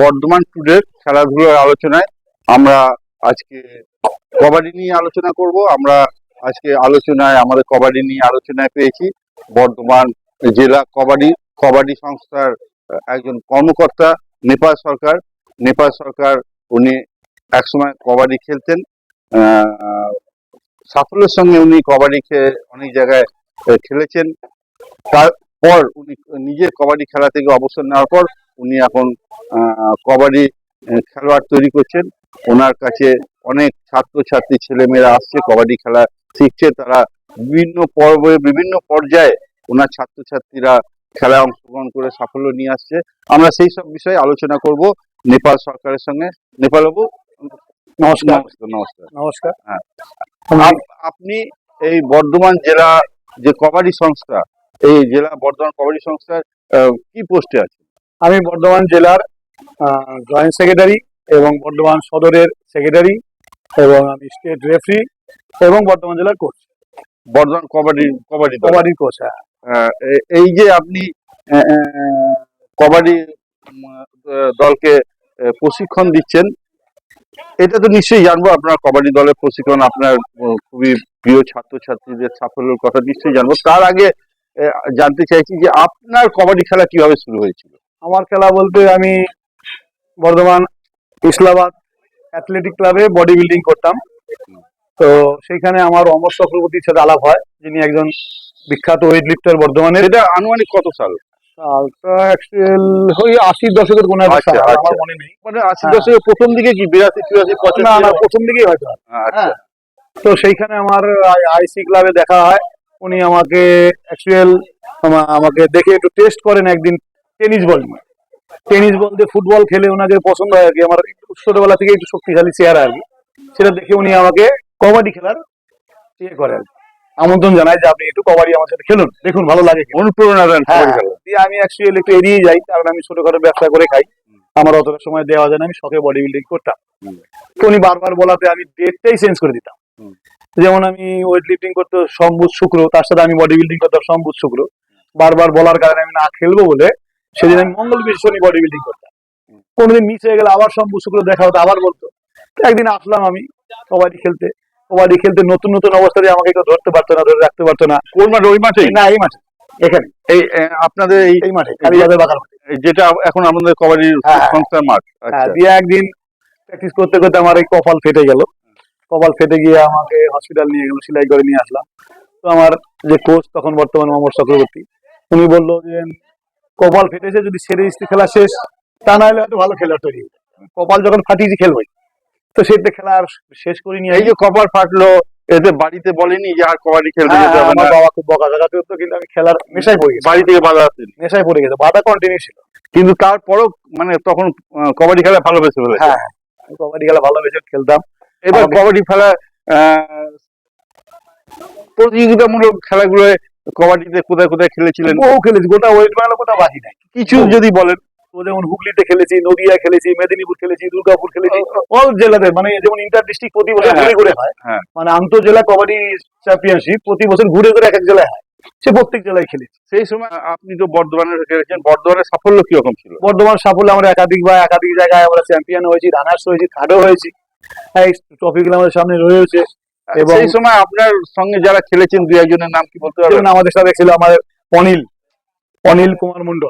বর্ধমান টুডের খেলাধুলার আলোচনায় আমরা আজকে কবাডি নিয়ে আলোচনা করব। আমরা আজকে আলোচনায়, আমাদের কবাডি নিয়ে আলোচনায় পেয়েছি বর্ধমান জেলা কবাডি কবাডি সংস্থার একজন কর্মকর্তা নেপাল সরকার। নেপাল সরকার, উনি একসময় কবাডি খেলতেন। সাফল্যের সঙ্গে উনি কবাডি খেয়ে অনেক জায়গায় খেলেছেন। তারপর উনি নিজের কবাডি খেলা থেকে অবসর নেওয়ার পর উনি এখন কবাডি খেলোয়াড় তৈরি করছেন। ওনার কাছে অনেক ছাত্রছাত্রী ছেলেমেয়েরা আসছে কবাডি খেলা শিখছে। তারা বিভিন্ন পর্বে বিভিন্ন পর্যায়ে ওনার ছাত্রছাত্রীরা খেলায় অংশগ্রহণ করে সাফল্য নিয়ে আসছে। আমরা সেই সব বিষয়ে আলোচনা করব নেপাল সরকারের সঙ্গে। নেপাল বাবু নমস্কার নমস্কার। নমস্কার। আপ- আপনি এই বর্ধমান জেলা যে কবাডি সংস্থা এই জেলা বর্ধমান কবাডি সংস্থার কি পোস্টে আছে আমি বর্ধমান জেলার জয়েন্ট সেক্রেটারি এবং বর্ধমান সদরের সেক্রেটারি এবং আমি স্টেট রেফারি এবং বর্ধমান জেলার কোচ বর্ধমান কবাডি কবাডি। কবাডির কোচ হ্যাঁ। এই যে আপনি কবাডি দলকে প্রশিক্ষণ দিচ্ছেন এটা তো নিশ্চয়ই জানব আপনার কবাডি দলের প্রশিক্ষণ আপনার খুবই প্রিয় ছাত্রছাত্রীদের সাফল্যের কথা নিশ্চয়ই জানব। তার আগে জানতে চাইছি যে আপনার কবাডি খেলা কীভাবে শুরু হয়েছিল? আমার খেলা বলতে আমি বর্ধমান ইসলামাবাদ অ্যাথলেটিক ক্লাবে বডি বিল্ডিং করতাম। তো সেইখানে আমার অমর চক্রবর্তীর সাথে আলাপ হয় যিনি একজন বিখ্যাত ওয়েট লিফটার বর্ধমানের। এটা আনুমানিক কত সাল? সালটা অ্যাকচুয়াল ওই আশির দশকের কোনো একটা আচ্ছা, আমার আচ্ছা। মনে নেই। মানে হ্যাঁ। দশকের প্রথম দিকে কি বিরাশি চুরাশি না পঁচাশি? না প্রথম দিকেই হয়তো। আচ্ছা। হ্যাঁ। তো সেইখানে আমার আইসি ক্লাবে দেখা হয়। উনি আমাকে অ্যাকচুয়াল আমাকে দেখে একটু টেস্ট করেন একদিন। Tennis ball. টেনিস বল দিয়ে ফুটবল খেলে ওনাকে পছন্দ হয় আর কি। আমার একটু ছোটবেলা থেকে একটু শক্তিশালী চেহারা আর কি। সেটা দেখে উনি আমাকে কবাডি খেলার ইয়ে করে আর। আমন্ত্রণ জানায় যে আপনি একটু কবাডি আমার সাথে খেলুন দেখুন ভালো লাগে অনুপ্রেরণা দেন হ্যাঁ, দিয়ে আমি অ্যাকচুয়ালি একটু এড়িয়ে যাই কারণ আমি ছোটখাটো ব্যবসা করে খাই। আমার অতটা সময় দেওয়া যায় না আমি শখে বডি বিল্ডিং করতাম তো উনি বারবার বলাতে আমি ডেটটাই চেঞ্জ করে দিতাম। যেমন আমি ওয়েট লিফটিং করতে সম্বুধ শুক্র তার সাথে আমি বডি বিল্ডিং করতাম সম্বুধ শুক্র। বারবার বলার কারণে আমি না খেলব বলে সেদিন আমি মঙ্গল বীর শনি বডি বিল্ডিং করতাম। কোনোদিন মিস হয়ে গেলে আবার সম্বুধ শুক্র দেখা হতো আবার বলতো। একদিন আসলাম আমি কবাডি খেলতে। কবাডি খেলতে নতুন নতুন অবস্থাতে আমাকে কেউ ধরতে পারতো না ধরে রাখতে পারতো না। কোন মাঠে? ওই মাঠে? না এই মাঠে। এখানে? এই আপনাদের এই মাঠে কালীবাজার বাজার মাঠে। যেটা এখন আমাদের কবাডির হ্যাঁ। সংস্থার মাঠ। হ্যাঁ আচ্ছা। দিয়ে একদিন প্র্যাকটিস করতে করতে আমার এই কপাল ফেটে গেল। কপাল ফেটে গিয়ে আমাকে হসপিটাল নিয়ে গেল সেলাই করে নিয়ে আসলাম। তো আমার যে কোচ তখন বর্তমান মোহাম্মদ চক্রবর্তী উনি বলল যে কপাল ফেটেছে যদি সেরে স্ত্রী খেলা শেষ তা না হলে হয়তো ভালো খেলোয়াড় তৈরি কপাল যখন ফাটিয়েছি খেলবই। তো সেটা খেলা আর শেষ করিনি। এই যে কপাল ফাটলো এতে বাড়িতে বলেনি যে আর কবাডি খেলতে হ্যাঁ, যেতে হবে আমার বাবা খুব বকা ঝকা করতো কিন্তু আমি খেলার নেশায় পড়ে গেছি। বাড়ি থেকে বাধা আসতেন নেশায় পড়ে গেছে। বাধা কন্টিনিউ ছিল। কিন্তু তারপরও মানে তখন কবাডি খেলা ভালোবেসে হ্যাঁ কবাডি খেলা ভালোবেসে খেলতাম। এবার কবাডি খেলা আহ, প্রতিযোগিতামূলক খেলাগুলোয় কবাডিতে কোথায় কোথায় খেলেছিলেন। বহু খেলেছি গোটা ওয়েস্ট বেঙ্গল কোথাও বাজি নাই। কিছু যদি বলেন যেমন হুগলিতে খেলেছি নদিয়া খেলেছি মেদিনীপুর খেলেছি দুর্গাপুর খেলেছি অল জেলাতে মানে যেমন ইন্টার ডিস্ট্রিক্ট প্রতি বছর হ্যাঁ, ঘুরে ঘুরে হয় হ্যাঁ। মানে আন্তঃজেলা কবাডি চ্যাম্পিয়নশিপ প্রতি বছর ঘুরে ঘুরে এক এক জেলায় হয়। সে প্রত্যেক জেলায় খেলেছি। সেই সময় আপনি তো বর্ধমানে খেলেছেন বর্ধমানের সাফল্য কীরকম ছিল? বর্ধমান সাফল্য আমরা একাধিক বা একাধিক জায়গায় আমরা চ্যাম্পিয়ন হয়েছি রানার্স হয়েছি থার্ডও হয়েছি। হ্যাঁ ট্রফিগুলো আমাদের সামনে রয়েছে। এবং- সেই সময় আপনার সঙ্গে যারা খেলেছেন দুই একজনের নাম কি বলতে পারবেন? আমাদের সাথে ছিল আমাদের অনিল অনিল কুমার মন্ডল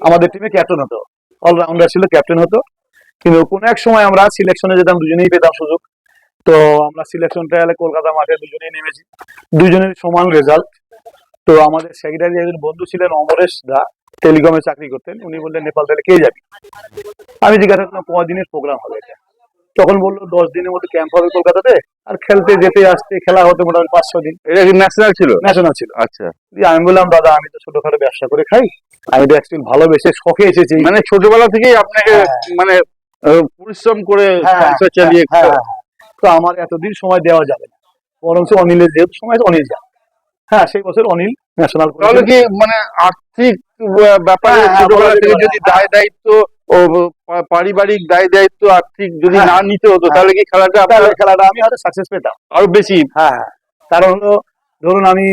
আমাদের টিমে ক্যাপ্টেন হতো। অলরাউন্ডার ছিল ক্যাপ্টেন হতো। কিন্তু কোন এক সময় আমরা সিলেকশনে যেতাম দুজনেই পেতাম সুযোগ। তো আমরা সিলেকশন ট্রায়ালে কলকাতা মাঠে দুজনেই নেমেছি। দুজনের সমান রেজাল্ট তো আমাদের সেক্রেটারি একজন বন্ধু ছিলেন অমরেশ দা টেলিকমে চাকরি করতেন। উনি বললেন নেপাল তাহলে কে যাবি? আমি জিজ্ঞাসা করলাম কদিনের প্রোগ্রাম হবে এটা। তখন বলল দশ দিনের মতো ক্যাম্প হবে কলকাতাতে। আর খেলতে যেতে আসতে খেলা হতে মোটামুটি পাঁচ ছ দিন। এটা কি ন্যাশনাল ছিল? ন্যাশনাল ছিল। আচ্ছা। দিয়ে আমি বললাম দাদা আমি তো ছোটখাটো ব্যবসা করে খাই। আমি তো অ্যাকচুয়ালি ভালোবেসে শখে এসেছি। মানে ছোটবেলা থেকেই আপনাকে হ্যাঁ। মানে পরিশ্রম করে হ্যাঁ, সংসার চালিয়ে হ্যাঁ, হ্যাঁ। তো আমার এতদিন সময় দেওয়া যাবে না। বরঞ্চ অনিলের যেহেতু সময় অনিল যান হ্যাঁ সেই বছর অনিল ন্যাশনাল তাহলে কি মানে আর্থিক ব্যাপারে ছোটবেলা থেকে যদি দায় দায়িত্ব ও পারিবারিক দায় দায়িত্ব আর্থিক যদি হ্যাঁ। না নিতে হতো হ্যাঁ। তাহলে কি খেলাটা আপনার খেলাটা আমি হয়তো সাকসেস পেতাম। আরও বেশি। হ্যাঁ হ্যাঁ। কারণ হলো ধরুন আমি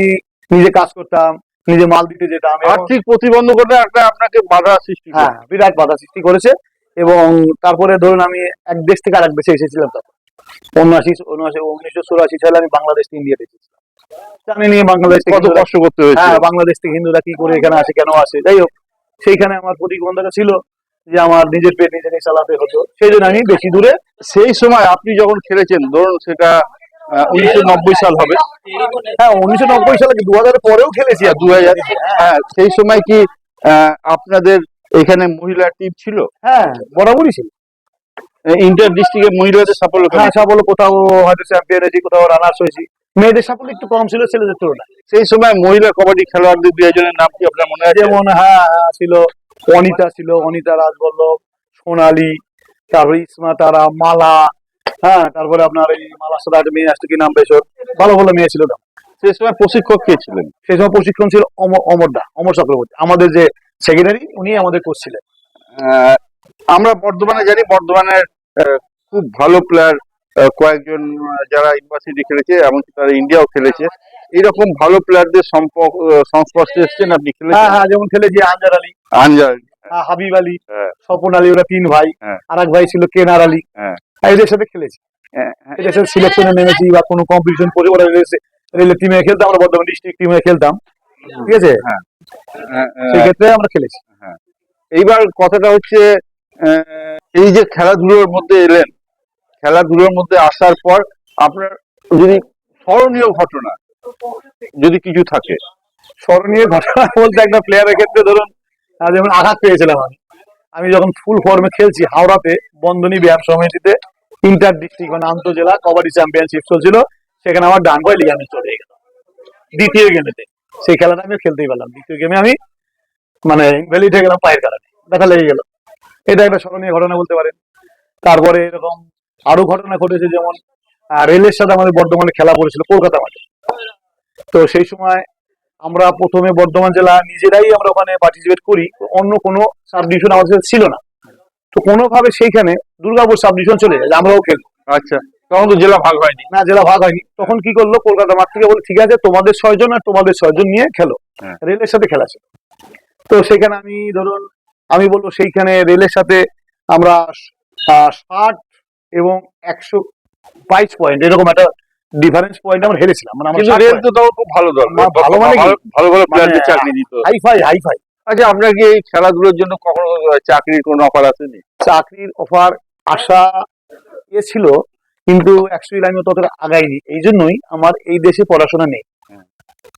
নিজে কাজ করতাম নিজে মাল দিতে যেতাম আর্থিক প্রতিবন্ধকতা একটা আপনাকে বাধা সৃষ্টি হ্যাঁ বিরাট বাধা সৃষ্টি করেছে এবং তারপরে ধরুন আমি এক দেশ থেকে আরেক দেশে এসেছিলাম তখন। উনআশি উনআশি উনিশশো চুরাশি সালে আমি বাংলাদেশ থেকে ইন্ডিয়াতে এসেছিলাম। জানি নিয়ে বাংলাদেশ থেকে কত কষ্ট করতে হয়েছে। হ্যাঁ বাংলাদেশ থেকে হিন্দুরা কি করে এখানে আসে কেন আসে? যাই হোক সেইখানে আমার প্রতিবন্ধকতা ছিল। যে আমার নিজের পেট নিজেকে চালাতে হতো সেই জন্য আমি বেশি দূরে। সেই সময় আপনি যখন খেলেছেন ধরুন সেটা উনিশশো নব্বই সাল হবে। হ্যাঁ উনিশশো নব্বই সালে দু হাজার পরেও খেলেছি আর দু হাজার হ্যাঁ সেই সময় কি আপনাদের এখানে মহিলা টিম ছিল? হ্যাঁ বরাবরই ছিল। ইন্টার ডিস্ট্রিক্টে মহিলাদের সাফল্য হ্যাঁ সাফল্য কোথাও হয়তো চ্যাম্পিয়ন হয়েছি কোথাও রানার্স হয়েছি। মেয়েদের সাফল্য একটু কম ছিল ছেলেদের তুলনায়। সেই সময় মহিলা কবাডি খেলোয়াড়দের দুই একজনের নাম কি আপনার মনে আছে? যেমন হ্যাঁ হ্যাঁ, ছিল অনিতা ছিল, অনিতা রাজবল্লভ, সোনালী, তারপরে ইসমা, তারা, মালা হ্যাঁ তারপরে আপনার এই মালা সাদা একটা মেয়ে আসছে, কি নাম বেশ ভালো ভালো মেয়ে ছিল। সেই সময় প্রশিক্ষক কে ছিলেন? সেই সময় প্রশিক্ষণ ছিল অমর দা, অমর চক্রবর্তী। আমাদের যে সেক্রেটারি উনি আমাদের কোচ ছিলেন। আমরা বর্ধমানে জানি, বর্ধমানের খুব ভালো প্লেয়ার কয়েকজন যারা ইউনিভার্সিটি খেলেছে এমনকি তারা ইন্ডিয়াও খেলেছে। এইরকম ভালো প্লেয়ারদের সম্পর্ক সংস্পর্শে এসেছেন আপনি হ্যাঁ খেলেছেন? হ্যাঁ যেমন খেলেছি আনজার আলী। আনজার হ্যাঁ, হাবিব আলী হ্যাঁ। স্বপন আলী ওরা তিন ভাই। হ্যাঁ। আর এক ভাই ছিল কেনার আলী। হ্যাঁ। এদের সাথে খেলেছি। এদের সাথে সিলেকশনে নেমেছি বা কোনো কম্পিটিশন করে ওরা রেলের টিমে খেলতাম আমরা বর্ধমান ডিস্ট্রিক্ট টিমে খেলতাম। ঠিক আছে? হ্যাঁ, সেই ক্ষেত্রে আমরা খেলেছি। এইবার কথাটা হচ্ছে আহ, এই যে খেলাধুলোর মধ্যে এলেন খেলাধুলোর মধ্যে আসার পর আপনার যদি স্মরণীয় ঘটনা যদি কিছু থাকে। স্মরণীয় ঘটনা বলতে একটা প্লেয়ারের ক্ষেত্রে ধরুন যেমন আঘাত পেয়েছিলাম আমি। আমি যখন ফুল ফর্মে খেলছি, হাওড়াতে বন্ধনী ব্যায়াম সমিতিতে, ইন্টার ডিস্ট্রিক্ট মানে আন্তজেলা কবাডি চ্যাম্পিয়নশিপ চলছিল, সেখানে আমার ডান পায়ে লিগামেন্ট চলে গেল। দ্বিতীয় গেমেতে সেই খেলাটা আমি খেলতেই পারলাম। দ্বিতীয় গেমে আমি মানে ভ্যালিড হয়ে গেলাম পায়ের কারণে। দেখা লেগে গেল। এটা একটা স্মরণীয় ঘটনা বলতে পারেন। তারপরে এরকম আরও ঘটনা ঘটেছে যেমন রেলের সাথে আমাদের বর্ধমানে খেলা পড়েছিল কলকাতা মাঠে। তো সেই সময় আমরা প্রথমে বর্ধমান জেলা নিজেরাই আমরা ওখানে পার্টিসিপেট করি অন্য কোনো সাব ডিভিশন আমাদের সাথে ছিল না। তো কোনোভাবে সেইখানে দুর্গাপুর সাব ডিভিশন চলে যায় আমরাও খেলব। আচ্ছা তখন তো জেলা ভাগ হয়নি। না জেলা ভাগ হয়নি। তখন কি করল কলকাতা মাঠ থেকে বলে ঠিক আছে তোমাদের ছয়জন আর তোমাদের ছয়জন নিয়ে খেলো। হ্যাঁ। রেলের সাথে খেলা ছিল। তো সেখানে আমি ধরুন আমি বলব সেইখানে রেলের সাথে আমরা ষাট এবং একশো বাইশ পয়েন্ট এরকম একটা ডিফারেন্স পয়েন্ট আমরা হেরেছিলাম। মানে আমরা কিন্তু রেল তো তখন খুব ভালো দল। ভালো মানে কি? ভালো ভালো প্লেয়ারদের মানে, চাকরি দিত আচ্ছা আপনার কি এই খেলাধুলোর জন্য কখনো চাকরির কোনো অফার আসেনি? চাকরির অফার আশা এ ছিল কিন্তু অ্যাকচুয়ালি আমি ততটা আগাইনি। এই জন্যই আমার এই দেশে পড়াশোনা নেই।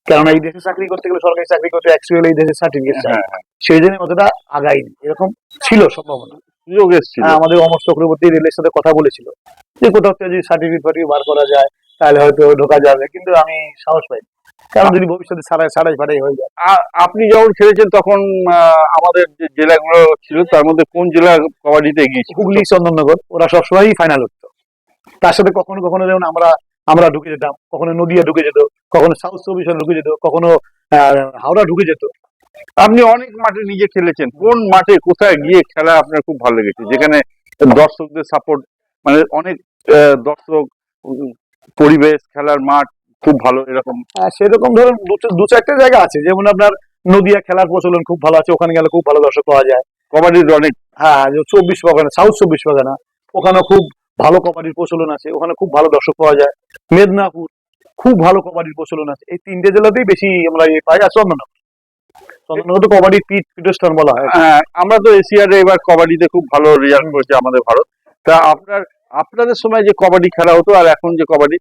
কেননা এই দেশে চাকরি করতে গেলে সরকারি চাকরি করতে অ্যাকচুয়ালি এই দেশে সার্টিফিকেট চাই। হ্যাঁ হ্যাঁ। সেই জন্য অতটা আগাইনি। এরকম ছিল সম্ভাবনা। সুযোগ এসেছিল। হ্যাঁ, আমাদের অমর চক্রবর্তী রেলের সাথে কথা বলেছিল। যে কোথাও যদি সার্টিফিকেট ফার্টিফিকেট বার করা যায় তাহলে হয়তো ঢোকা যাবে কিন্তু আমি সাহস পাইনি। কারণ যদি ভবিষ্যতে সারাই সারাই ফারাই হয়ে যায়। আপনি যখন খেলেছেন তখন আমাদের যে জেলাগুলো ছিল তার মধ্যে কোন জেলা কবাডিতে এগিয়েছিল? হুগলি চন্দননগর ওরা সবসময়ই ফাইনাল হতো। তার সাথে কখনো কখনো যেমন আমরা আমরা ঢুকে যেতাম কখনো নদিয়া ঢুকে যেত কখনো সাউথ চব্বিশ ঢুকে যেত কখনো আহ, হাওড়া ঢুকে যেত। আপনি অনেক মাঠে নিজে খেলেছেন। কোন মাঠে কোথায় গিয়ে খেলা আপনার খুব ভালো লেগেছে? যেখানে দর্শকদের সাপোর্ট মানে অনেক দর্শক পরিবেশ খেলার মাঠ খুব ভালো এরকম? সেরকম ধরুন দু- দু চারটে জায়গা আছে। যেমন আপনার নদিয়া খেলার প্রচলন খুব ভালো আছে ওখানে গেলে খুব ভালো দর্শক পাওয়া যায়। কবাডির অনেক হ্যাঁ চব্বিশ পরগনা সাউথ চব্বিশ পরগনা ওখানে খুব ভালো কবাডির প্রচলন আছে ওখানে খুব ভালো দর্শক পাওয়া যায়। মেদিনীপুর খুব ভালো কবাডির প্রচলন আছে। এই তিনটে জেলাতেই বেশি আমরা ইয়ে পাই আর চন্দননগর। চন্দননগর তো কবাডির পিট পিটস্টান বলা হয়। হ্যাঁ, আমরা তো এশিয়ারে এবার কবাডিতে খুব ভালো রেজাল্ট করেছে আমাদের ভারত। তা আপনার আপনাদের সময় যে কবাডি খেলা হতো আর এখন যে কবাডি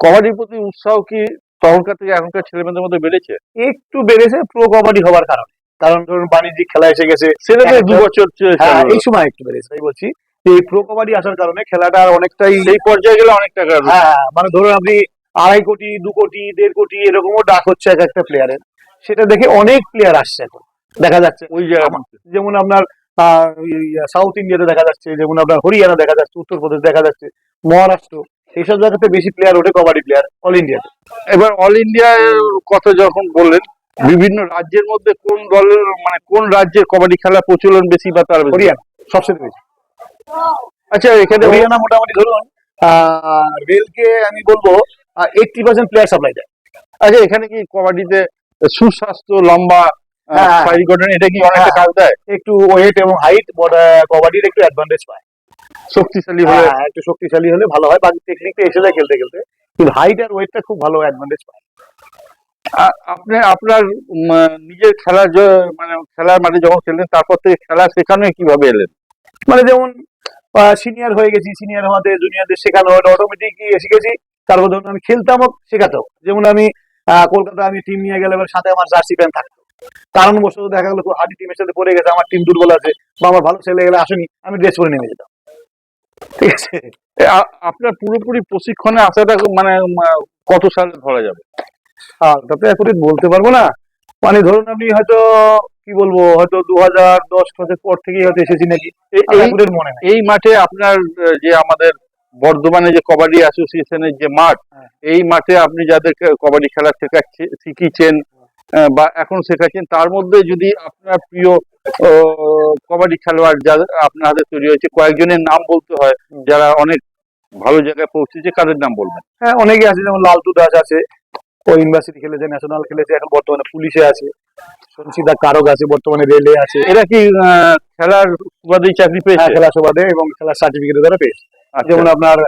কবাডির প্রতি উৎসাহ কি তখনকার থেকে এখনকার ছেলেমেয়েদের মধ্যে বেড়েছে? একটু বেড়েছে প্রো কবাডি হওয়ার কারণে। কারণ ধরুন বাণিজ্যিক খেলা এসে গেছে। তো দু বছর হ্যাঁ এই সময় একটু বেড়েছে তাই বলছি। এই প্রো কবাডি আসার কারণে খেলাটা আর অনেকটাই এই পর্যায়ে গেলে অনেক টাকা হ্যাঁ মানে ধরুন আপনি আড়াই কোটি দু কোটি দেড় কোটি এরকমও ডাক হচ্ছে এক একটা প্লেয়ারের সেটা দেখে অনেক প্লেয়ার আসছে এখন। দেখা যাচ্ছে ওই জায়গা যেমন আপনার সাউথ ইন্ডিয়াতে দেখা যাচ্ছে যেমন আপনার হরিয়ানা দেখা যাচ্ছে উত্তরপ্রদেশ দেখা যাচ্ছে মহারাষ্ট্র এইসব জায়গাতে বেশি প্লেয়ার ওঠে কবাডি প্লেয়ার অল ইন্ডিয়াতে এবার অল ইন্ডিয়ার কথা যখন বললেন বিভিন্ন রাজ্যের মধ্যে কোন দলের মানে কোন রাজ্যের কবাডি খেলা প্রচলন বেশি বা তার হরিয়ানা সবচেয়ে বেশি। আচ্ছা এখানে হরিয়ানা মোটামুটি ধরুন আহ, রেলকে আমি বলব এইটটি পার্সেন্ট প্লেয়ার সাপ্লাই দেয়। আচ্ছা এখানে কি কবাডিতে সুস্বাস্থ্য লম্বা হ্যাঁ। ফায়ারি কটন এটা কি অনেকটা হ্যাঁ। কাজ দেয়? একটু ওয়েট এবং হাইট কবাডির একটু অ্যাডভান্টেজ পায়। শক্তিশালী হলে হ্যাঁ একটু শক্তিশালী হলে ভালো হয়। বাকি টেকনিকটা এসে যায় খেলতে খেলতে। কিন্তু হাইট আর ওয়েটটা খুব ভালো অ্যাডভান্টেজ পায়। আপনি আপনার নিজের খেলার মানে খেলার মাঠে যখন খেললেন তারপর থেকে খেলা শেখানো কীভাবে এলেন? মানে যেমন সিনিয়র হয়ে গেছি সিনিয়র হওয়াতে জুনিয়রদের শেখানো হলো অটোমেটিক শিখেছি। তারপর ধরুন আমি খেলতাম শেখাতেও যেমন আমি কলকাতা আমি টিম নিয়ে গেলে সাথে আমার জার্সি প্যান্ট থাকতো। কারণ কারণবশত দেখা গেলো হার্ডি টিমের সাথে পড়ে গেছে আমার টিম দুর্বল আছে বা আমার ভালো ছেলে গেলে আসেনি আমি ড্রেস পরে নেমে যেতাম। ঠিক আছে? আপনার পুরোপুরি প্রশিক্ষণে আসাটা মানে কত সালে ধরা যাবে? তাতে অ্যাকুরেট বলতে পারব না? মানে ধরুন আপনি হয়তো কি বলব হয়তো দু হাজার দশ পর থেকেই হয়তো এসেছি নাকি? এই মনে এই মাঠে আপনার যে আমাদের বর্ধমানে যে কবাডি অ্যাসোসিয়েশনের যে মাঠ হ্যাঁ। এই মাঠে আপনি যাদেরকে কবাডি খেলা শেখাচ্ছে শিখিয়েছেন বা এখন শেখাচ্ছেন তার মধ্যে যদি আপনার প্রিয় কবাডি খেলোয়াড় যাদের আপনার হাতে তৈরি হয়েছে কয়েকজনের নাম বলতে হয় যারা অনেক ভালো জায়গায় পৌঁছেছে কাদের নাম বলবেন হ্যাঁ অনেকে আছে যেমন লালটু দাস আছে ও ইউনিভার্সিটি খেলেছে ন্যাশনাল খেলেছে এখন বর্তমানে পুলিশে আছে সঞ্চিতা কারক আছে বর্তমানে রেলে আছে এরা কি খেলার সুবাদেই চাকরি হ্যাঁ, পেয়েছে খেলা সুবাদে এবং খেলার সার্টিফিকেট দ্বারা পেয়েছে। যেমন আপনার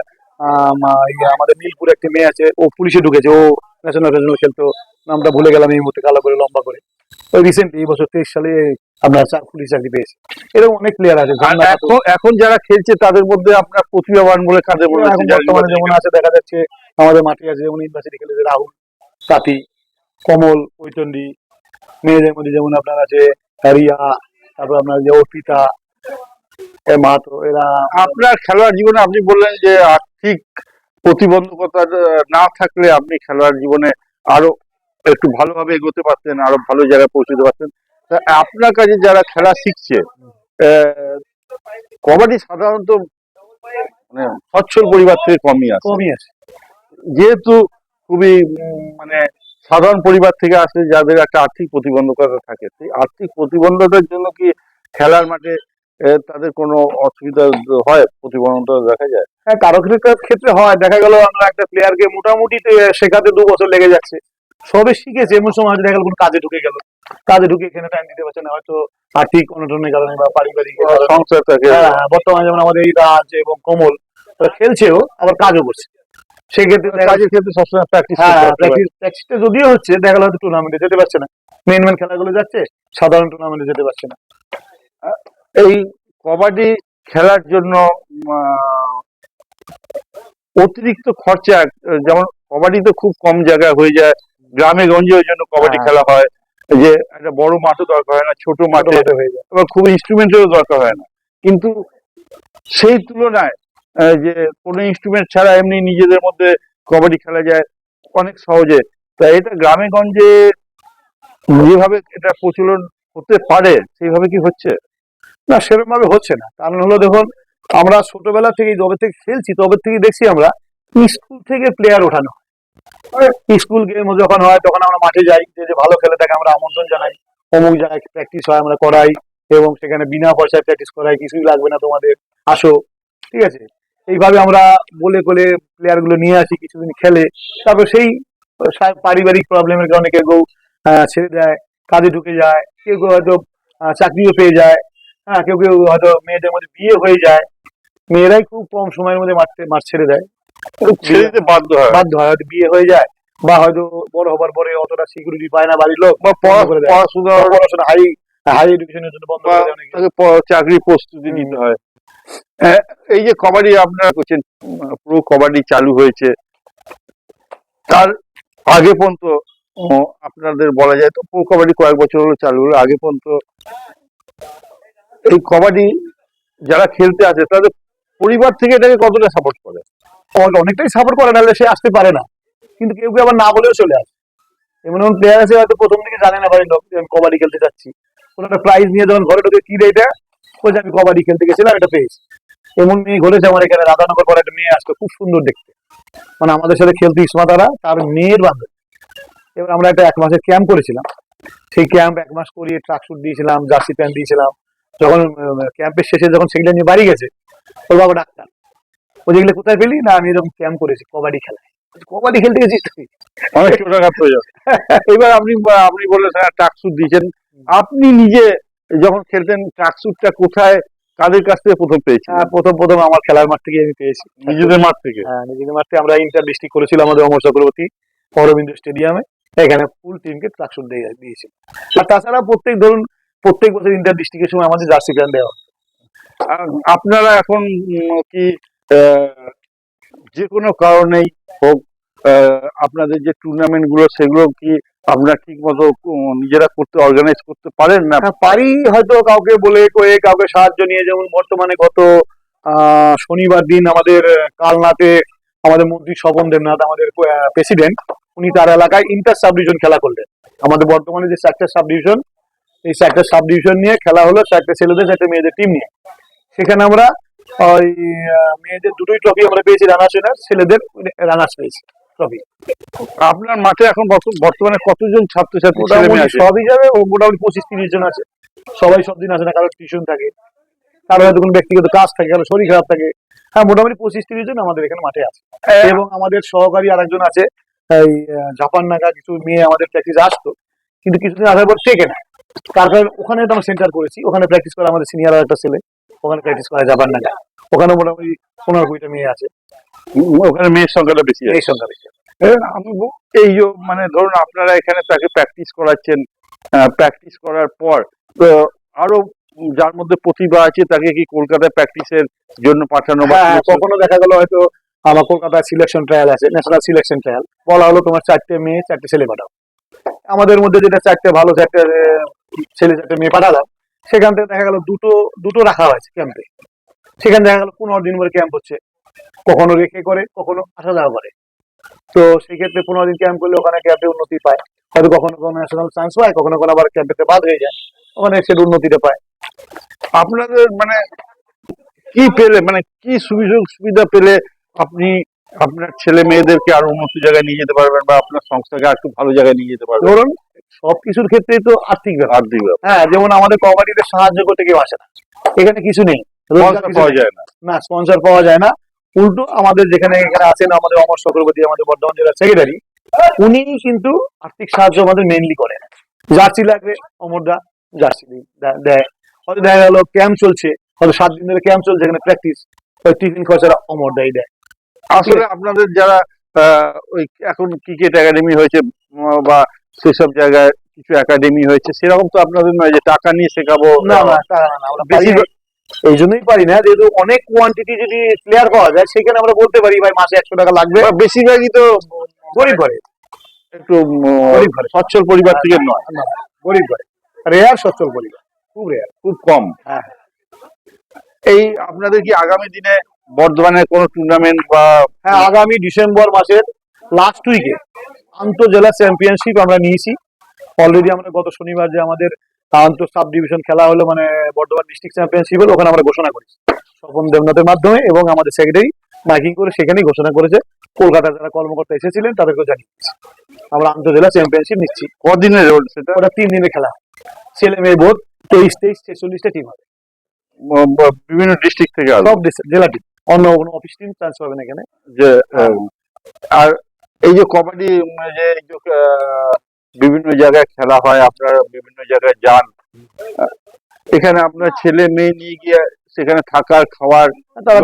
আমাদের নীলপুর একটি মেয়ে আছে ও পুলিশে ঢুকেছে ও ন্যাশনাল ফ্যাশনাল খেলতো নামটা ভুলে গেলাম এই মুহূর্তে কালো করে লম্বা করে। ওই রিসেন্ট এই বছর তেইশ সালে আপনার পুলিশ চাকরি পেয়েছে। এরকম অনেক প্লেয়ার আছে এখন যারা খেলছে তাদের মধ্যে আপনার প্রতিভাবান বলে মনে এখন বর্তমানে যেমন আছে দেখা যাচ্ছে আমাদের মাঠে আছে যেমন ইউনিভার্সিটি খেলেছে রাহুল সাথী কমল কৈচন্ডী মেয়েদের মধ্যে যেমন আপনার আছে রিয়া তারপর আপনার যে অর্পিতা মাহাতো এরা আপনার খেলোয়াড় জীবনে আপনি বললেন যে আর্থিক প্রতিবন্ধকতা না থাকলে আপনি খেলোয়াড় জীবনে আরও একটু ভালোভাবে এগোতে পারতেন আরও ভালো জায়গায় পৌঁছতে পারতেন। আপনার কাছে যারা খেলা শিখছে কবাডি সাধারণত মানে সচ্ছল পরিবার থেকে কমই আসে কমই আছে। যেহেতু খুবই মানে সাধারণ পরিবার থেকে আসে যাদের একটা আর্থিক প্রতিবন্ধকতা থাকে সেই আর্থিক প্রতিবন্ধকতার জন্য কি খেলার মাঠে তাদের কোনো অসুবিধা হয় প্রতিবন্ধকতা দেখা যায়? হ্যাঁ কারও কারও ক্ষেত্রে হয়। দেখা গেল আমরা একটা প্লেয়ারকে মোটামুটি শেখাতে দু বছর লেগে যাচ্ছে। সবে শিখেছে এমন সময় হয়তো দেখা গেল কোনো কাজে ঢুকে গেল। কাজে ঢুকে এখানে টাইম দিতে পারছে না। হয়তো আর্থিক অনটনের কারণে বা পারিবারিক সংসার থাকে। হ্যাঁ, হ্যাঁ, বর্তমানে যেমন আমাদের এই রাজ এবং কমল খেলছেও আবার কাজও করছে। সেক্ষেত্রে দেখা কাজের ক্ষেত্রে সবসময় প্র্যাকটিস হ্যাঁ প্র্যাকটিস প্র্যাকটিসটা যদিও হচ্ছে দেখা গেল হয়তো টুর্নামেন্টে যেতে পারছে না। মেন মেন খেলাগুলো যাচ্ছে সাধারণ টুর্নামেন্টে যেতে পারছে না। এই কবাডি খেলার জন্য অতিরিক্ত খরচা যেমন কবাডি তো খুব কম জায়গায় হয়ে যায়। গ্রামে গঞ্জে ওই জন্য কবাডি হ্যাঁ। খেলা হয়। যে একটা বড় মাঠও দরকার হয় না ছোট মাঠে হয়ে এবার খুব ইনস্ট্রুমেন্টেরও দরকার হয় না। কিন্তু সেই তুলনায় যে কোনো ইনস্ট্রুমেন্ট ছাড়া এমনি নিজেদের মধ্যে কবাডি খেলা যায় অনেক সহজে। তা এটা গ্রামে গঞ্জে যেভাবে এটা প্রচলন হতে পারে সেইভাবে কি হচ্ছে? না সেরকম ভাবে হচ্ছে না। কারণ হলো দেখুন, আমরা ছোটবেলা থেকে যবে থেকে খেলছি, তবে থেকে দেখছি আমরা স্কুল থেকে প্লেয়ার ওঠানো হয়। স্কুল গেম যখন হয়, তখন আমরা মাঠে যাই, যে যে ভালো খেলে তাকে আমরা আমন্ত্রণ জানাই। অমুক জায়গায় প্র্যাকটিস হয়, আমরা করাই, এবং সেখানে বিনা পয়সায় প্র্যাকটিস করাই, কিছুই লাগবে না তোমাদের, আসো। ঠিক আছে? এইভাবে আমরা বলে বলে প্লেয়ারগুলো নিয়ে আসি, কিছুদিন খেলে। তারপর সেই পারিবারিক প্রবলেমের কারণে কেউ ছেড়ে দেয়, কাজে ঢুকে যায়, কেউ কেউ হয়তো চাকরিও পেয়ে যায়। হ্যাঁ কেউ কেউ হয়তো মেয়েদের মধ্যে বিয়ে হয়ে যায়। মেয়েরাই খুব কম সময়ের মধ্যে মাঠে মাঠ ছেড়ে দেয়। ছেড়ে দিতে বাধ্য হয়। বাধ্য হয় হয়তো বিয়ে হয়ে যায় বা হয়তো বড় হবার পরে অতটা সিকিউরিটি পায় না বাড়ির লোক। বা। পড়াশোনা পড়াশোনা হাই হাই এডুকেশনের জন্য বন্ধ বা করে দেয় অনেকে। তাকে প- চাকরির প্রস্তুতি। নিতে হয়। এই যে কবাডি আপনারা করছেন পুরো কবাডি চালু হয়েছে। তার আগে পর্যন্ত আপনাদের বলা যায় তো প্রো কবাডি কয়েক বছর হলো চালু হলো আগে পর্যন্ত এই কবাডি যারা খেলতে আসে, তাদের পরিবার থেকে এটাকে কতটা সাপোর্ট করে? অনেকটাই সাপোর্ট করে, নাহলে সে আসতে পারে না। কিন্তু কেউ কেউ আবার না বলেও চলে আসে। এমন এমন প্লেয়ার আছে হয়তো প্রথম দিকে জানে না বাড়ির লোক আমি কবাডি খেলতে যাচ্ছি। কোনো একটা প্রাইজ নিয়ে যখন ঘরে ঢুকে, কি দেয় এটা? বলছে আমি কবাডি খেলতে গেছিলাম, এটা পেয়েছি। এমন মেয়ে ঘটেছে আমার এখানে, রাধানগর পরে একটা মেয়ে আসতো, খুব সুন্দর দেখতে। মানে আমাদের সাথে খেলতে ইসমা তারা তার মেয়ের বান্ধব। এবার আমরা একটা এক মাসের ক্যাম্প করেছিলাম। সেই ক্যাম্প এক মাস করিয়ে ট্রাক স্যুট দিয়েছিলাম, জার্সি প্যান্ট দিয়েছিলাম। যখন ক্যাম্পের শেষে যখন সেগুলো নিয়ে বাড়ি গেছে ওর বাবা ডাক্তার ও যেগুলো কোথায় পেলি? না আমি এরকম ক্যাম্প করেছি কবাডি খেলায়। কবাডি খেলতে গেছিস তুই? অনেক ছোটখাটো হয়ে এবার আপনি আপনি বললেন হ্যাঁ টাকসুট দিয়েছেন। আপনি নিজে যখন খেলতেন ট্রাকসুটটা কোথায় কাদের কাছ থেকে প্রথম পেয়েছেন হ্যাঁ, প্রথম প্রথম আমার খেলার মাঠ থেকে আমি পেয়েছি। নিজেদের মাঠ থেকে? হ্যাঁ নিজেদের মাঠ থেকে আমরা ইন্টার ডিস্ট্রিক্ট করেছিলাম আমাদের অমর চক্রবর্তী অরবিন্দ স্টেডিয়ামে। এখানে ফুল টিমকে ট্রাকশুট দিয়ে দিয়েছিল। আর তাছাড়া প্রত্যেক ধরুন প্রত্যেক বছর ইন্টার ডিস্ট্রিক্টের সময় আমাদের জার্সি প্যান্ট দেওয়া আপনারা এখন কি যে কোনো কারণেই হোক আপনাদের যে টুর্নামেন্টগুলো সেগুলো কি আপনারা ঠিক মতো নিজেরা করতে অর্গানাইজ করতে পারেন না? হ্যাঁ, পারি হয়তো কাউকে বলে কয়ে কাউকে সাহায্য নিয়ে যেমন বর্তমানে গত আহ, শনিবার দিন আমাদের কালনাতে আমাদের মন্ত্রী স্বপন দেবনাথ আমাদের প্রেসিডেন্ট উনি তার এলাকায় ইন্টার সাব ডিভিশন খেলা করলেন। আমাদের বর্তমানে যে চারটা সাব ডিভিশন এই চারটা সাব ডিভিশন নিয়ে খেলা হলো চারটে ছেলেদের চারটে মেয়েদের টিম নিয়ে। সেখানে আমরা ওই মেয়েদের দুটোই ট্রফি আমরা পেয়েছি রানার্স উইনার ছেলেদের রানার্স পেয়েছি ট্রফি আপনার মাঠে এখন বর্তমানে কতজন ছাত্রছাত্রী মোটামুটি আছে? সব হিসাবে মোটামুটি পঁচিশ তিরিশ জন আছে। সবাই সব দিন আসে না কারও টিউশন থাকে কারও হয়তো কোনো ব্যক্তিগত কাজ থাকে কারও শরীর খারাপ থাকে। হ্যাঁ মোটামুটি পঁচিশ তিরিশ জন আমাদের এখানে মাঠে আছে। এবং আমাদের সহকারী আরেকজন আছে এই জাপান নাগা কিছু মেয়ে আমাদের প্র্যাকটিস আসতো কিন্তু কিছুদিন আসার পর টেকে না তার কারণে ওখানে তো আমরা সেন্টার করেছি। ওখানে প্র্যাকটিস করে আমাদের সিনিয়র একটা ছেলে ওখানে প্র্যাকটিস করা যাবার না ওখানে মোটামুটি পনেরো কুড়িটা মেয়ে আছে। ওখানে মেয়ের সংখ্যাটা বেশি এই সংখ্যা বেশি। আমি এই যে মানে ধরুন আপনারা এখানে তাকে প্র্যাকটিস করাচ্ছেন প্র্যাকটিস করার পর তো আরও যার মধ্যে প্রতিভা আছে তাকে কি কলকাতায় প্র্যাকটিসের জন্য পাঠানো বা হ্যাঁ কখনো দেখা গেল হয়তো আমার কলকাতায় সিলেকশন ট্রায়াল আছে ন্যাশনাল সিলেকশন ট্রায়াল বলা হলো তোমার চারটে মেয়ে চারটে ছেলে পাঠাও। আমাদের মধ্যে যেটা চারটে ভালো চারটে ছেলে চারটে মেয়ে পাঠালাম সেখান থেকে দেখা গেল দুটো দুটো রাখা হয়েছে ক্যাম্পে সেখানে দেখা গেল পনেরো দিন ধরে ক্যাম্প হচ্ছে। কখনো রেখে করে, কখনো আসা যাওয়া করে। তো সেই ক্ষেত্রে পনেরো দিন ক্যাম্প করলে ওখানে ক্যাম্পে উন্নতি পায়। হয়তো কখনো কোনো ন্যাশনাল চান্স পায়, কখনো কোনো আবার ক্যাম্পেতে বাদ হয়ে যায়। ওখানে সেটা উন্নতিটা পায়। আপনাদের মানে কি পেলে মানে কি সুযোগ সুবিধা পেলে আপনি আপনার ছেলে মেয়েদেরকে আরও উন্নত জায়গায় নিয়ে যেতে পারবেন বা আপনার সংস্থাকে আর একটু ভালো জায়গায় নিয়ে যেতে পারবেন। ধরুন সব কিছুর ক্ষেত্রেই তো আর্থিক আর্থিক হ্যাঁ যেমন আমাদের কবাডিতে সাহায্য করতে কেউ আসে না। এখানে কিছু নেই। পাওয়া যায় না। না স্পন্সর পাওয়া যায় না। উল্টো আমাদের যেখানে এখানে আছেন আমাদের অমর চক্রবর্তী আমাদের বর্ধমান জেলার সেক্রেটারি উনি কিন্তু আর্থিক সাহায্য আমাদের মেইনলি করেন। জার্সি লাগবে অমরদা জার্সি দেয়। হয়তো দেখা গেল ক্যাম্প চলছে হয়তো সাত দিন ধরে ক্যাম্প চলছে এখানে প্র্যাকটিস টিফিন খরচাটা অমরদাই দেয়। আসলে আপনাদের যারা ওই এখন ক্রিকেট একাডেমি হয়েছে বা সেসব জায়গায় কিছু একাডেমি হয়েছে সেরকম তো আপনাদের নয় যে টাকা নিয়ে শেখাবো। না না। এই জন্যই পারি না যেহেতু অনেক কোয়ান্টিটি যদি প্লেয়ার পাওয়া যায় সেখানে আমরা বলতে পারি ভাই মাসে একশো টাকা লাগবে। বেশিরভাগই তো গরিব ঘরে। একটু গরিব ঘরে। সচ্ছল পরিবার থেকে নয়। গরিব ঘরে। রেয়ার সচ্ছল পরিবার খুব রেয়ার খুব কম। হ্যাঁ। এই আপনাদের কি আগামী দিনে বর্ধমানের কোনো টুর্নামেন্ট বা হ্যাঁ আগামী ডিসেম্বর মাসের লাস্ট উইকে আন্তঃজেলা চ্যাম্পিয়নশিপ আমরা নিয়েছি। অলরেডি আমরা গত শনিবার যে আমাদের আন্তঃ সাব ডিভিশন খেলা হলো মানে বর্ধমান ডিস্ট্রিক্ট চ্যাম্পিয়নশিপ হলো ওখানে আমরা ঘোষণা করেছি। স্বপন দেবনাথের মাধ্যমে এবং আমাদের সেক্রেটারি মাইকিং করে সেখানেই ঘোষণা করেছে। কলকাতার যারা কর্মকর্তা এসেছিলেন তাদেরকেও জানিয়েছি আমরা আন্তঃজেলা চ্যাম্পিয়নশিপ নিচ্ছি। কদিনের রোড সেটা? ওটা তিন দিনের খেলা। ছেলে মেয়ে বোধ তেইশ তেইশ ছেচল্লিশটা টিম হবে। বিভিন্ন ডিস্ট্রিক্ট থেকে সব জেলা টিম অন্য কোনো অফিস টিম চান্স পাবে না এখানে? যে আর এই যে কবাডি যে এই যে, বিভিন্ন জায়গায় খেলা হয় আপনারা বিভিন্ন জায়গায় যান এখানে আপনার ছেলে মেয়ে নিয়ে গিয়ে সেখানে থাকার খাওয়ার তারা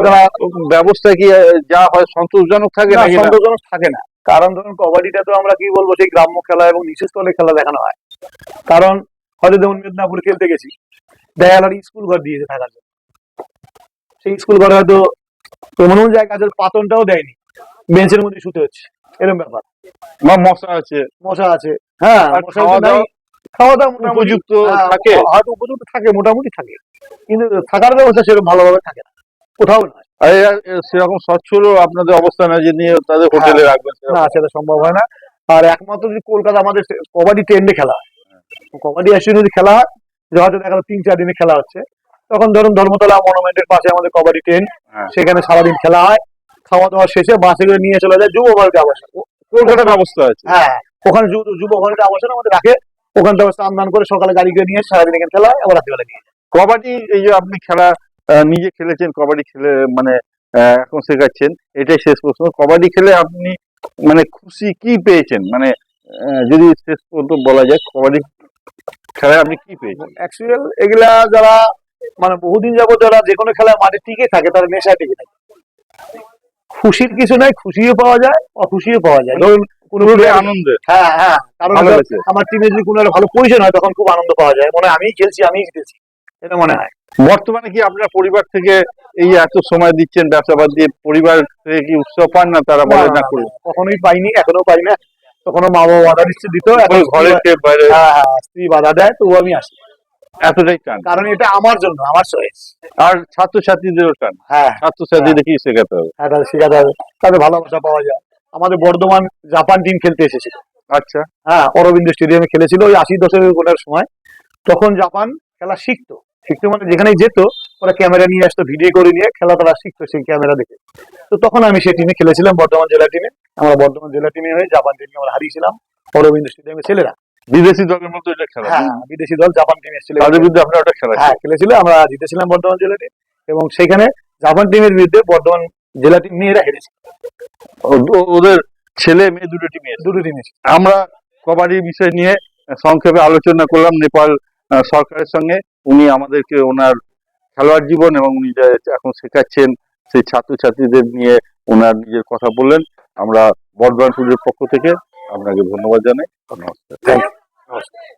ব্যবস্থা কি যা হয় সন্তোষজনক থাকে না, সন্তোষজনক থাকে না। কারণ ধরুন কবাডিটা তো আমরা কি বলব সেই গ্রাম্য খেলা এবং নিচু স্তরে খেলা দেখানো হয়। কারণ হয়তো যেমন মেদিনীপুরে খেলতে গেছি দেখা স্কুল ঘর দিয়েছে থাকার জন্য। সেই স্কুল ঘরে হয়তো এমন এমন জায়গা আছে পাতনটাও দেয়নি। বেঞ্চের মধ্যে শুতে হচ্ছে। এরকম ব্যাপার। বা মশা আছে। মশা আছে। হ্যাঁ খাওয়া দাওয়া খাওয়া দাওয়া উপযুক্ত হ্যাঁ, থাকে? হয়তো উপযুক্ত থাকে মোটামুটি থাকে। কিন্তু থাকার ব্যবস্থা সেরকম ভালোভাবে থাকে না। কোথাও আর সেরকম স্বচ্ছল আপনাদের অবস্থা না যে নিয়ে তাদের হোটেলে রাখবেন। না সেটা সম্ভব হয় না। আর একমাত্র যদি কলকাতা আমাদের কবাডি টেন্ডে খেলা হয়। কবাডি আসলে যদি খেলা হয় হয়তো দেখা তিন চার দিনে খেলা হচ্ছে। তখন ধরুন ধর্মতলা মনুমেন্টের পাশে আমাদের কবাডি টেন্ট হ্যাঁ। সেখানে সারাদিন খেলা হয়। খাওয়া দাওয়া শেষে বাসে করে নিয়ে চলে যায় যুব ভারতী আবাসন। কলকাতার ব্যবস্থা আছে। হ্যাঁ ওখানে যুব- ভারতী আবাসন আমাদের রাখে। ওখান থেকে স্নান দান করে সকালে গাড়ি করে নিয়ে সারাদিন এখানে খেলা হয় আবার রাত্রিবেলা নিয়ে কবাডি এই যে আপনি খেলা নিজে খেলেছেন কবাডি খেলে মানে এখন শেখাচ্ছেন এটাই শেষ প্রশ্ন। কবাডি খেলে আপনি মানে খুশি কি পেয়েছেন? মানে যদি শেষ পর্যন্ত বলা যায় কবাডি খেলায় আপনি কি পেয়েছেন? অ্যাকচুয়াল এগুলা যারা মানে বহুদিন যাবত যারা যে কোনো খেলায় মাঠে টিকে থাকে তারা নেশায় টিকে থাকে। খুশির কিছু নাই খুশিও পাওয়া যায় অখুশিও পাওয়া যায়। ধরুন কোনো আনন্দের হ্যাঁ হ্যাঁ কারণ। আমার টিমে যদি কোনো ভালো পজিশন হয় তখন খুব আনন্দ পাওয়া যায়। মনে হয় আমিই খেলছি আমিই জিতেছি। এটা মনে হয়। বর্তমানে কি আপনার পরিবার থেকে এই এত সময় দিচ্ছেন ব্যবসা বাদ দিয়ে? পরিবার থেকে কি উৎসাহ পান না তারা বলে না করে কখনোই পাইনি এখনও পাই না। তখনো মা বাবা বাধা দিচ্ছে দিত এখন ঘরের স্ত্রী- বাধা দেয় তো আমি আসি। এতটাই টান। কারণ এটা আমার জন্য আমার চয়েস আর ছাত্রছাত্রীদেরও টান। হ্যাঁ। ছাত্রছাত্রীদের কি শেখাতে হবে? হ্যাঁ শেখাতে হবে। তাদের ভালোবাসা পাওয়া যায়। আমাদের বর্ধমান জাপান টিম খেলতে এসেছিল। আচ্ছা। হ্যাঁ অরবিন্দ স্টেডিয়ামে খেলেছিল ওই আশি দশকের গোটার সময়। তখন জাপান খেলা শিখতো। শিখতো মানে যেখানেই যেত ওরা ক্যামেরা নিয়ে আসতো ভিডিও করে নিয়ে খেলা তারা শিখতো সেই ক্যামেরা দেখে। তো তখন আমি সেই টিমে খেলেছিলাম বর্ধমান জেলা টিমে আমরা বর্ধমান জেলা টিমে হয়ে জাপান টিমকে আমরা হারিয়েছিলাম অরবিন্দ স্টেডিয়ামে ছেলেরা। বিদেশি দলের মতো এটা খেলা। হ্যাঁ বিদেশি দল জাপান টিম এসেছিল। তাদের বিরুদ্ধে আপনার ওটা খেলা হ্যাঁ খেলেছিল আমরা জিতেছিলাম বর্ধমান জেলা টিম এবং সেখানে জাপান টিমের বিরুদ্ধে বর্ধমান জেলা টিম মেয়েরা হেরেছে। ও- ও- ওদের ছেলে মেয়ে দুটো টিমে দুটো টিম আমরা কবাডির বিষয় নিয়ে সংক্ষেপে আলোচনা করলাম। নেপাল সরকারের সঙ্গে। উনি আমাদেরকে ওনার খেলোয়াড় জীবন এবং উনি যা এখন শেখাচ্ছেন সেই ছাত্রছাত্রীদের নিয়ে ওনার নিজের কথা বললেন। আমরা বর্ধমান পুজোর পক্ষ থেকে আপনাকে ধন্যবাদ জানাই। নমস্কার। Awesome